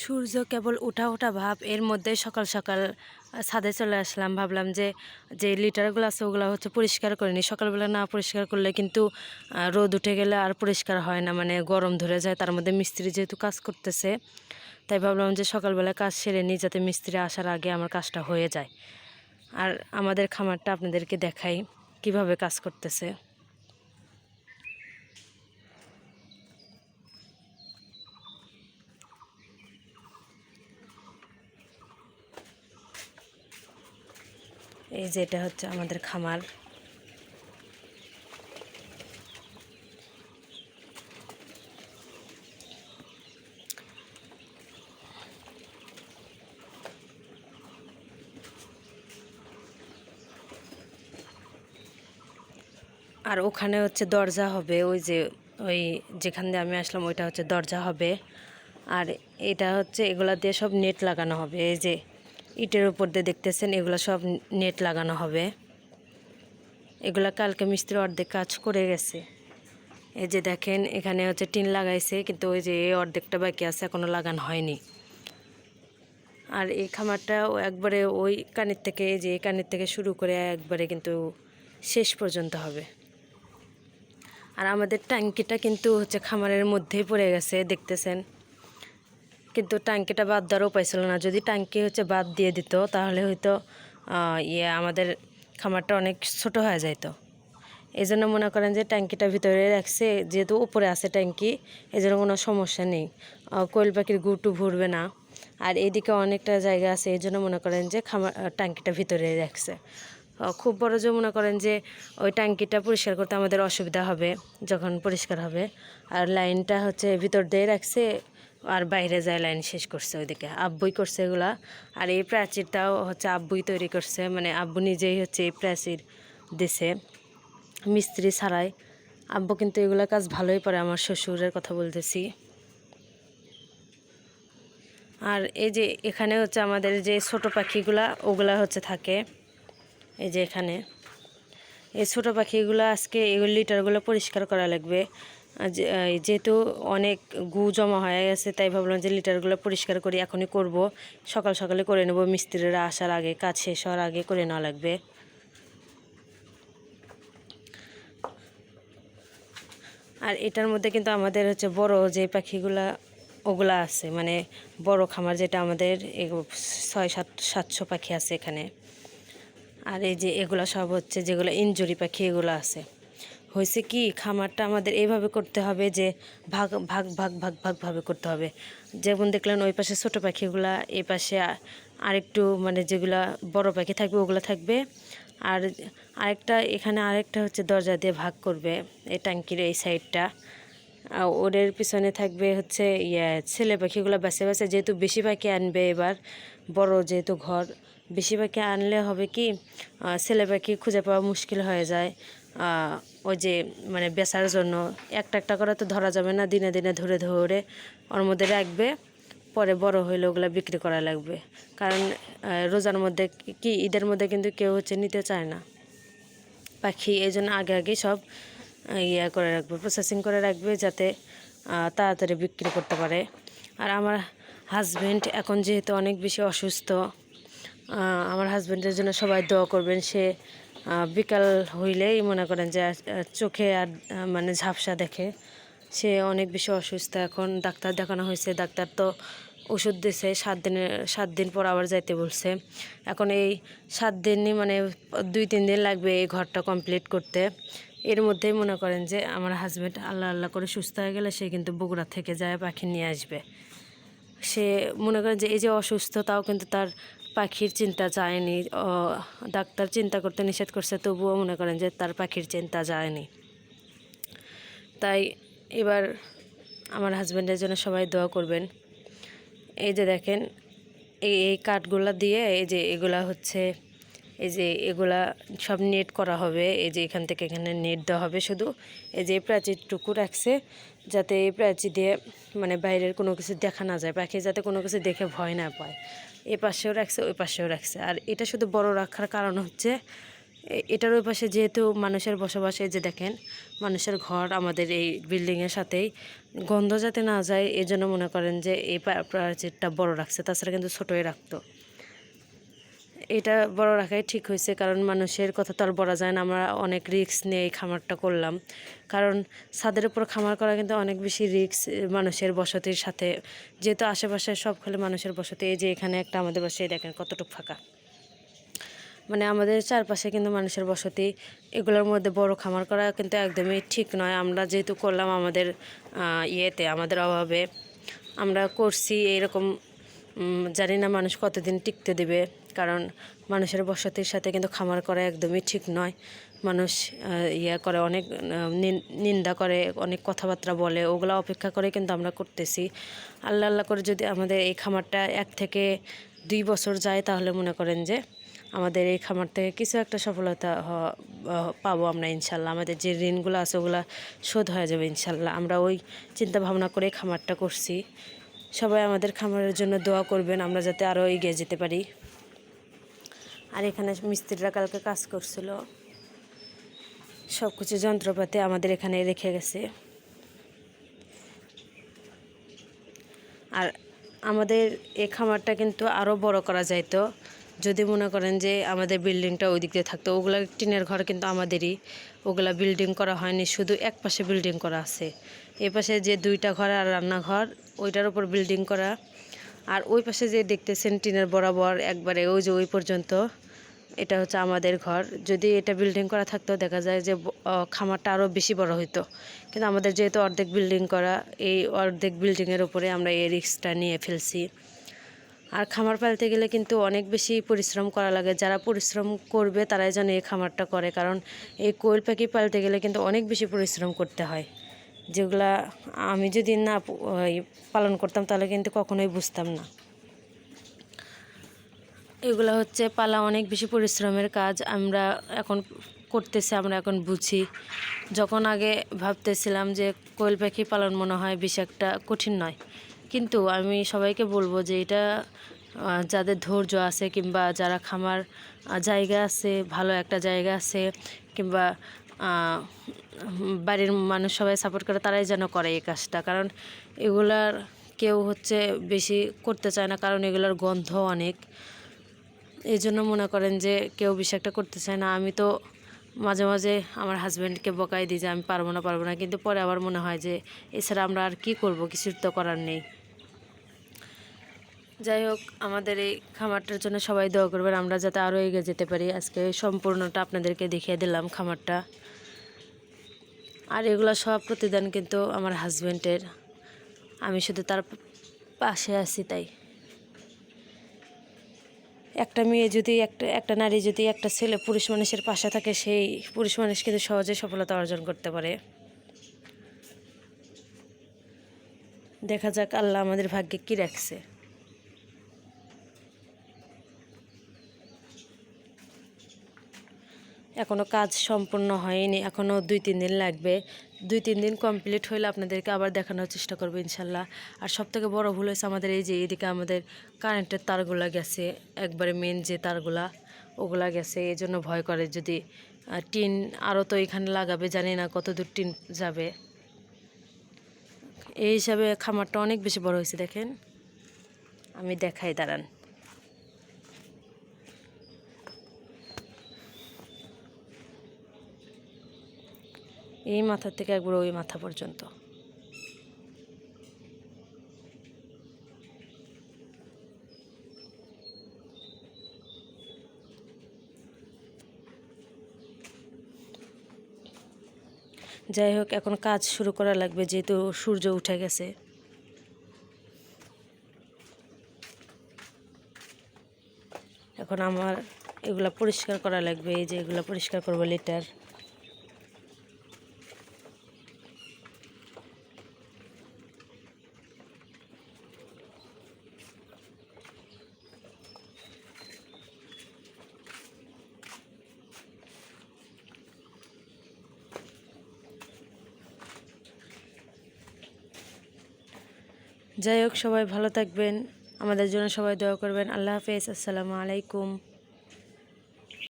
সূর্য কেবল উঠা ওঠা ভাব, এর মধ্যে সকাল সকাল ছাদে চলে আসলাম। ভাবলাম যে যে লিটারগুলো আছে, ওগুলো হচ্ছে পরিষ্কার করে নিই। সকালবেলা না পরিষ্কার করলে কিন্তু রোদ উঠে গেলে আর পরিষ্কার হয় না। মানে গরম ধরে যায়, তার মধ্যে মিস্ত্রি যেহেতু কাজ করতেছে, তাই ভাবলাম যে সকালবেলা কাজ সেরে নিই, যাতে মিস্ত্রি আসার আগে আমার কাজটা হয়ে যায়। আর আমাদের খামারটা আপনাদেরকে দেখাই, কীভাবে কাজ করতেছে। এই যে এটা হচ্ছে আমাদের খামার। আর ওখানে হচ্ছে দরজা হবে, ওই যে ওই যেখান দিয়ে আমি আসলাম ওইটা হচ্ছে দরজা হবে। আর এটা হচ্ছে এগুলা দিয়ে সব নেট লাগানো হবে, এই যে ইটের উপর দিয়ে দেখতেছেন, এগুলো সব নেট লাগানো হবে। এগুলা কালকে মিস্ত্রি অর্ধেক কাজ করে গেছে। এই যে দেখেন, এখানে হচ্ছে টিন লাগাইছে, কিন্তু ওই যে এই অর্ধেকটা বাকি আছে এখনও লাগানো হয়নি। আর এই খামারটাও একবারে ওই কানের থেকে, এই যে কানের থেকে শুরু করে একবারে কিন্তু শেষ পর্যন্ত হবে। আর আমাদের ট্যাঙ্কিটা কিন্তু হচ্ছে খামারের মধ্যেই পড়ে গেছে, দেখতেছেন। কিন্তু ট্যাঙ্কিটা বাদ দেওয়ার উপায় ছিল না। যদি ট্যাঙ্কি হচ্ছে বাদ দিয়ে দিত, তাহলে হয়তো ইয়ে আমাদের খামারটা অনেক ছোট হয়ে যাইতো। এই জন্য মনে করেন যে ট্যাঙ্কিটা ভিতরে রাখছে, যেহেতু উপরে আছে ট্যাঙ্কি এই জন্য কোনো সমস্যা নেই। কোয়েল পাখির গুটু ভরবে না। আর এদিকে অনেকটা জায়গা আছে এই জন্য মনে করেন যে খামার ট্যাঙ্কিটা ভিতরে রাখছে। খুব বড় যে মনে করেন যে ওই ট্যাঙ্কিটা পরিষ্কার করতে আমাদের অসুবিধা হবে, যখন পরিষ্কার হবে। আর লাইনটা হচ্ছে ভিতর দিয়ে রাখছে আর বাইরে যায় লাইন শেষ করছে ওইদিকে। আব্বুই করছে এগুলা। আর এই প্রাচীরটাও হচ্ছে আব্বুই তৈরি করছে। মানে আব্বু নিজেই হচ্ছে এই প্রাচীর দিছে। মিস্ত্রি ছাড়াই। আব্বু কিন্তু এগুলা কাজ ভালোই পারে আমার শ্বশুরের কথা বলতেছি। আর এই যে এখানে হচ্ছে আমাদের যে ছোট পাখিগুলা, ওগুলা হচ্ছে থাকে। এই যে এখানে। এই ছোটো পাখিগুলো আজকে এই লিটারগুলো পরিষ্কার করা লাগবে। যেহেতু অনেক গু জমা হয়ে গেছে, তাই ভাবলাম যে লিটারগুলো পরিষ্কার করি এখনই করব। সকাল সকালে করে নেব, মিস্ত্রিরা আসার আগে, কাজ শেষ হওয়ার আগে করে নেওয়া লাগবে। আর এটার মধ্যে কিন্তু আমাদের হচ্ছে বড় যে পাখিগুলা, ওগুলা আছে মানে বড় খামার যেটা আমাদের ছয়, সাত, সাতশো পাখি আছে এখানে। আর এই যে এগুলো সব হচ্ছে, যেগুলো ইনজুরি পাখি, এগুলো আছে। হয়েছে কি? খামারটা আমাদের এইভাবে করতে হবে যে ভাগ ভাগ ভাগ ভাগ ভাগভাবে করতে হবে। যেমন দেখলেন ওই পাশে ছোটো পাখিগুলা, এই পাশে আরেকটু মানে যেগুলা বড় পাখি থাকবে ওগুলো থাকবে। আর আরেকটা, এখানে আরেকটা হচ্ছে দরজা দিয়ে ভাগ করবে এই ট্যাঙ্কির এই সাইডটা। ওদের পিছনে থাকবে হচ্ছে ইয়ে ছেলে পাখিগুলো বাসে বাসে যেহেতু বেশি পাখি আনবে এবার, বড় যেহেতু ঘর বেশি পাখি আনলে হবে কি ছেলে পাখি খুঁজে পাওয়া মুশকিল হয়ে যায়। ওই যে মানে বেচার জন্য একটা একটা করে তো ধরা যাবে না, দিনে দিনে ধরে ধরে ওর মধ্যে রাখবে, পরে বড় হইলে ওগুলো বিক্রি করা লাগবে। কারণ রোজার মধ্যে কি- ঈদের মধ্যে কিন্তু কেউ হচ্ছে নিতে চায় না। পাখি এই জন্য আগে আগে সব ইয়ে করে রাখবে প্রসেসিং করে রাখবে যাতে তাড়াতাড়ি বিক্রি করতে পারে। আর আমার হাজব্যান্ড এখন যেহেতু অনেক বেশি অসুস্থ আমার হাজব্যান্ডের জন্য সবাই দোয়া করবেন। সে বিকাল হইলেই মনে করেন যে চোখে আর মানে ঝাপসা দেখে। সে অনেক বেশি অসুস্থ। এখন ডাক্তার দেখানো হয়েছে। ডাক্তার তো ওষুধ দিছে। সাত দিনের সাত দিন পর আবার যাইতে বলছে। এখন এই সাত দিনই মানে দুই, তিন দিন লাগবে এই ঘরটা কমপ্লিট করতে। এর মধ্যেই মনে করেন যে, আমার হাজব্যান্ড আল্লাহ আল্লাহ করে সুস্থ হয়ে গেলে সে কিন্তু বগুড়া থেকে যায়, পাখি নিয়ে আসবে। সে মনে করেন যে, এই যে অসুস্থ তাও কিন্তু তার পাখির চিন্তা যায়নি ডাক্তার চিন্তা করতে নিষেধ করছে, তবুও মনে করেন যে তার পাখির চিন্তা যায়নি। তাই এবার আমার হাজব্যান্ডের জন্য সবাই দোয়া করবেন। এই যে দেখেন, এই এই কাঠগুলা দিয়ে এই যে এগুলা হচ্ছে, এই যে এগুলা সব নেট করা হবে, এই যে এখান থেকে এখানে নেট দেওয়া হবে শুধু, এই যে প্রাচীরটুকু রাখছে, যাতে এই প্রাচীর দিয়ে মানে বাইরের কোনো কিছু দেখা না যায়, পাখি যাতে কোনো কিছু দেখে ভয় না পায়। এই পাশেও রাখছে, ওই পাশেও রাখছে। আর এটা শুধু বড় রাখার কারণ হচ্ছে, এ- এটার ওই পাশে যেহেতু মানুষের বসবাস, এই যে দেখেন, মানুষের ঘর আমাদের এই বিল্ডিংয়ের সাথেই। গন্ধ যাতে না যায় এই জন্য মনে করেন যে এই প্রাচীরটা বড় রাখছে, তাছাড়া কিন্তু ছোটোই রাখতো। এটা বড় রাখাই ঠিক হয়েছে, কারণ মানুষের কথা তো আর বলা যায় না। আমরা অনেক রিস্ক নিয়ে এই খামারটা করলাম। কারণ ছাদের উপর খামার করা কিন্তু অনেক বেশি রিস্ক মানুষের বসতির সাথে। যেহেতু আশেপাশে সব খালি মানুষের বসতি, এই যে এখানে একটা আমাদের বাসায় দেখেন কতটুকু ফাঁকা। মানে আমাদের চারপাশে কিন্তু মানুষের বসতি, এগুলোর মধ্যে বড় খামার করা কিন্তু একদমই ঠিক নয়। আমরা যেহেতু করলাম আমাদের ইয়েতে, আমাদের অভাবে, আমরা করছি এইরকম জানি না মানুষ কতদিন টিকতে দেবে, কারণ মানুষের বসতির সাথে কিন্তু খামার করা একদমই ঠিক নয়। মানুষ ইয়ে করে অনেক নিন্দা করে, অনেক কথাবার্তা বলে, ওগুলো অপেক্ষা করে কিন্তু আমরা করতেছি। আল্লাহ আল্লাহ করে যদি আমাদের এই খামারটা এক থেকে দুই বছর যায়, তাহলে মনে করেন যে আমাদের এই খামার থেকে কিছু একটা সফলতা পাবো আমরা ইনশাল্লাহ। আমাদের যে ঋণগুলো আছে, ওগুলো শোধ হয়ে যাবে ইনশাল্লাহ। আমরা ওই চিন্তা ভাবনা করে খামারটা করছি। সবাই আমাদের খামারের জন্য দোয়া করবেন, আমরা যাতে আরও এগিয়ে যেতে পারি। আর এখানে মিস্ত্রিরা কালকে কাজ করছিল। সব কিছু যন্ত্রপাতি আমাদের এখানে রেখে গেছে। আর আমাদের এই খামারটা কিন্তু আরও বড় করা যাইতো। যদি মনে করেন যে আমাদের বিল্ডিংটা ওই দিক দিয়ে থাকতো, ওগুলা টিনের ঘর কিন্তু আমাদেরই। ওগুলা বিল্ডিং করা হয়নি, শুধু এক পাশে বিল্ডিং করা আছে। এই পাশে যে দুইটা ঘর আর রান্নাঘর ওইটার উপর বিল্ডিং করা। আর ওই পাশে যে দেখতেছেন টিনের বরাবর একবারে ওই যে ওই পর্যন্ত, এটা হচ্ছে আমাদের ঘর। যদি এটা বিল্ডিং করা থাকতো, দেখা যায় যে খামারটা আরও বেশি বড় হইতো। কিন্তু আমাদের যেহেতু অর্ধেক বিল্ডিং করা, এই অর্ধেক বিল্ডিংয়ের উপরে আমরা এই রিস্কটা নিয়ে ফেলছি। আর খামার পালতে গেলে কিন্তু অনেক বেশি পরিশ্রম করা লাগে। যারা পরিশ্রম করবে, তারাই যেন এই খামারটা করে। কারণ এই কোয়েল পাখি পালতে গেলে কিন্তু অনেক বেশি পরিশ্রম করতে হয়। যেগুলা আমি যদি না পালন করতাম, তাহলে কিন্তু কখনোই বুঝতাম না। এগুলো হচ্ছে পালা অনেক বেশি পরিশ্রমের কাজ, আমরা এখন করতেছি, আমরা এখন বুঝি। যখন আগে ভাবতেছিলাম যে কোয়েল পাখি পালন মনে হয় বেশি একটা কঠিন নয়, কিন্তু আমি সবাইকে বলব যে এটা যাদের ধৈর্য আছে কিংবা যারা খামার জায়গা আছে, ভালো একটা জায়গা আছে, কিংবা বাড়ির মানুষ সবাই সাপোর্ট করে, তারাই যেন করে এই কাজটা। কারণ এগুলার কেউ হচ্ছে বেশি করতে চায় না, কারণ এগুলোর গন্ধ অনেক। এই জন্য মনে করেন যে কেউ বেশি একটা করতে চায় না। আমি তো মাঝে মাঝে আমার হাজব্যান্ডকে বকাই দিই যে আমি পারব না পারব না। কিন্তু পরে আবার মনে হয় যে, এছাড়া আমরা আর কি করব? কিছু তো করার নেই। যাই হোক, আমাদের এই খামারটার জন্য সবাই দোয়া করবেন। আমরা যাতে আরও এগিয়ে যেতে পারি। আজকে সম্পূর্ণটা আপনাদেরকে দেখিয়ে দিলাম খামারটা। আর এগুলো সব প্রতিদান কিন্তু আমার হাজব্যান্ডের আমি শুধু তার পাশে আছি তাই। একটা মেয়ে যদি, একটা একটা নারী যদি একটা ছেলে পুরুষ মানুষের পাশে থাকে, সেই পুরুষ মানুষ কিন্তু সহজে সফলতা অর্জন করতে পারে। দেখা যাক আল্লাহ আমাদের ভাগ্যে কি রাখছে। এখনও কাজ সম্পূর্ণ হয়নি এখনও দুই তিন দিন লাগবে। দুই তিন দিন কমপ্লিট হলে আপনাদেরকে আবার দেখানোর চেষ্টা করব ইনশাল্লাহ। আর সব থেকে বড় ভুল হয়েছে আমাদের এই যে এদিকে আমাদের কারেন্টের তারগুলা গেছে, একবারে মেন যে তারগুলা, ওগুলা গেছে এই জন্য ভয় করে যদি টিন আরও তো এখানে লাগাবে, জানি না কত দূর টিন যাবে। এই হিসাবে খামারটা অনেক বেশি বড় হয়েছে, দেখেন। আমি দেখাই, দাঁড়ান। এই মাথা থেকে একবার ওই মাথা পর্যন্ত। যাই হোক, এখন কাজ শুরু করা লাগবে যেহেতু সূর্য উঠে গেছে। এখন আমার এগুলা পরিষ্কার করা লাগবে, এই যে এগুলা পরিষ্কার করব লিটার যাই হোক সবাই ভালো থাকবেন। আমাদের জন্য সবাই দোয়া করবেন। আল্লাহ হাফেজ। আসসালামু আলাইকুম।